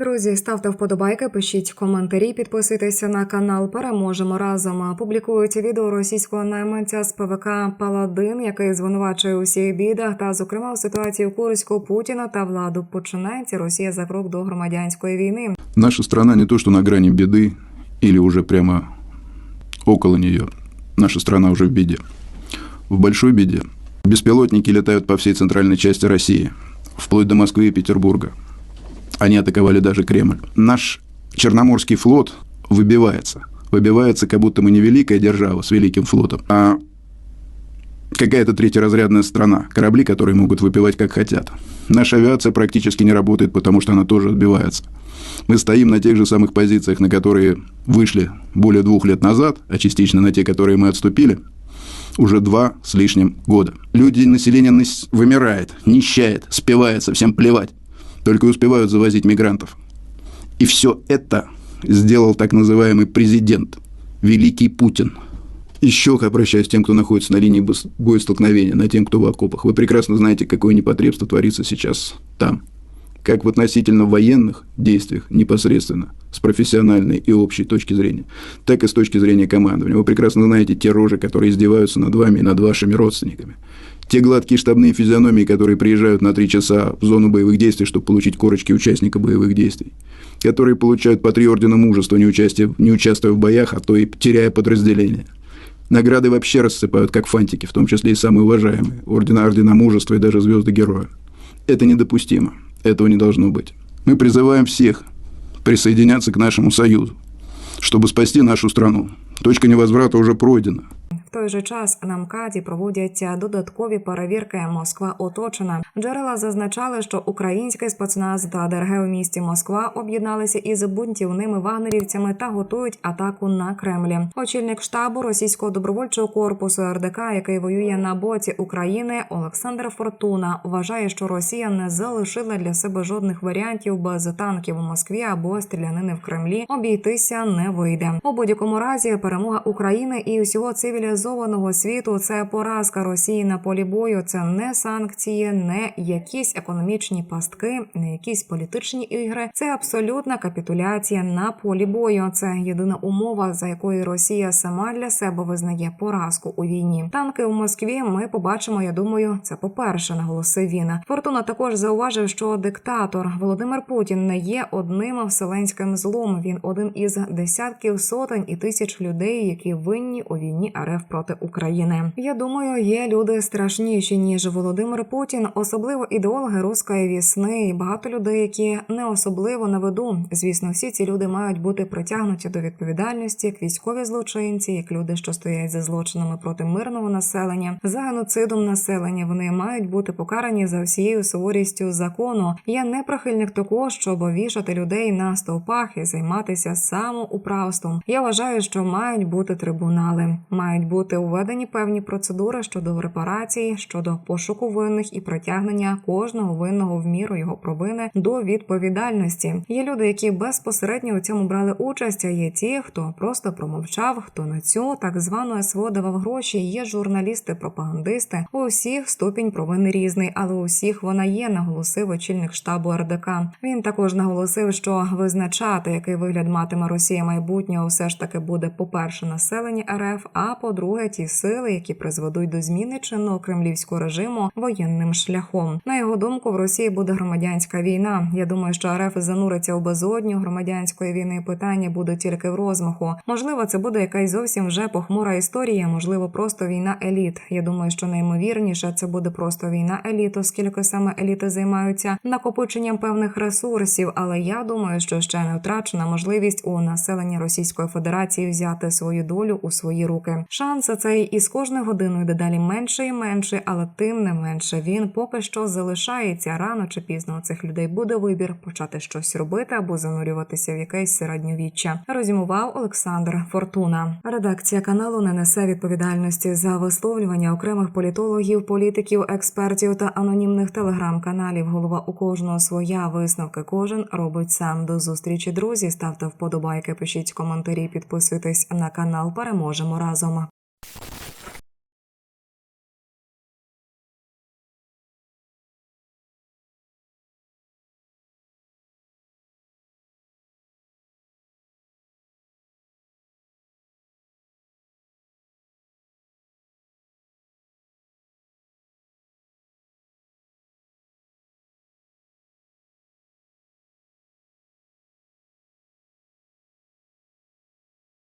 Друзі, ставте вподобайки, пишіть коментарі, підписуйтеся на канал. Переможемо разом. Публікують відео російського найманця з ПВК Паладин, який звинувачує у всіх бідах та, зокрема, у ситуації Курську Путіна та владу. Починається Росія за крок до громадянської війни. Наша страна не то, что на грани беды или уже прямо около нее. Наша страна уже в беде. В большой беде. Беспилотники летают по всей центральной части России, вплоть до Москвы и Петербурга. Они атаковали даже Кремль. Наш Черноморский флот выбивается. Выбивается, как будто мы не великая держава с великим флотом, а какая-то третьеразрядная страна. Корабли, которые могут выпивать как хотят. Наша авиация практически не работает, потому что она тоже отбивается. Мы стоим на тех же самых позициях, на которые вышли более двух лет назад, а частично на те, которые мы отступили, уже два с лишним года. Люди, население нас- вымирает, нищает, спивается, всем плевать. Только успевают завозить мигрантов. И все это сделал так называемый президент, великий Путин. Еще обращаюсь к тем, кто находится на линии бос- боестолкновения, на тем, кто в окопах. Вы прекрасно знаете, какое непотребство творится сейчас там. Как в относительно военных действиях непосредственно, с профессиональной и общей точки зрения, так и с точки зрения командования. Вы прекрасно знаете те рожи, которые издеваются над вами и над вашими родственниками. Те гладкие штабные физиономии, которые приезжают на три часа в зону боевых действий, чтобы получить корочки участника боевых действий. Которые получают по три ордена мужества, не, участия, не участвуя в боях, а то и теряя подразделения. Награды вообще рассыпают, как фантики, в том числе и самые уважаемые. Ордена, ордена мужества и даже звезды героя. Это недопустимо. Этого не должно быть. Мы призываем всех присоединяться к нашему союзу, чтобы спасти нашу страну. Точка невозврата уже пройдена. Той же час на МКАДі проводяться додаткові перевірки. Москва оточена. Джерела зазначали, що український спецназ та ДРГ у місті Москва об'єдналися із бунтівними вагнерівцями та готують атаку на Кремлі. Очільник штабу російського добровольчого корпусу РДК, який воює на боці України, Олександр Фортуна вважає, що Росія не залишила для себе жодних варіантів без танків у Москві або стрілянини в Кремлі. Обійтися не вийде. У будь-якому разі перемога України і усього цивілізованого світу це поразка Росії на полі бою. Це не санкції, не якісь економічні пастки, не якісь політичні ігри. Це абсолютна капітуляція на полі бою. Це єдина умова, за якою Росія сама для себе визнає поразку у війні. Танки у Москві ми побачимо. Я думаю, це по перше, наголосив він. Фортуна також зауважив, що диктатор Володимир Путін не є одним вселенським злом. Він один із десятків сотень і тисяч людей, які винні у війні РФ проти України. Я думаю, є люди страшніші ніж Володимир Путін, особливо ідеологи руської вісни, і багато людей, які не особливо на виду. Звісно, всі ці люди мають бути притягнуті до відповідальності як військові злочинці, як люди, що стоять за злочинами проти мирного населення, за геноцидом населення. Вони мають бути покарані за всією суворістю закону. Я не прихильник такого, щоб вішати людей на стовпах і займатися самоуправством. Я вважаю, що мають бути трибунали, мають бути уведені певні процедури щодо репарації, щодо пошуку винних і притягнення кожного винного в міру його провини до відповідальності. Є люди, які безпосередньо у цьому брали участь. А є ті, хто просто промовчав, хто на цю так звану СВО давав гроші. Є журналісти, пропагандисти. У всіх ступінь провини різний, але у всіх вона є. Наголосив очільник штабу РДК. Він також наголосив, що визначати, який вигляд матиме Росія майбутнього, все ж таки буде по перше населення РФ, а по-друге, ті сили, які призведуть до зміни чинного кремлівського режиму воєнним шляхом. На його думку, в Росії буде громадянська війна. Я думаю, що РФ зануриться у безодню громадянської війни. Питання буде тільки в розмаху. Можливо, це буде якась зовсім вже похмура історія. Можливо, просто війна еліт. Я думаю, що найімовірніше це буде просто війна еліт, оскільки саме еліти займаються накопиченням певних ресурсів. Але я думаю, що ще не втрачена можливість у населення Російської Федерації взяти свою долю у свої руки. Шанс цей із кожною годиною дедалі менше і менше, але тим не менше він поки що залишається рано чи пізно. У цих людей буде вибір почати щось робити або занурюватися в якесь середньовіччя. Розумував Олександр Фортуна. Редакція каналу не несе відповідальності за висловлювання окремих політологів, політиків, експертів та анонімних телеграм-каналів. Голова у кожного своя висновки. Кожен робить сам. До зустрічі, друзі. Ставте вподобайки, пишіть коментарі, підписуйтесь на канал. Переможемо разом.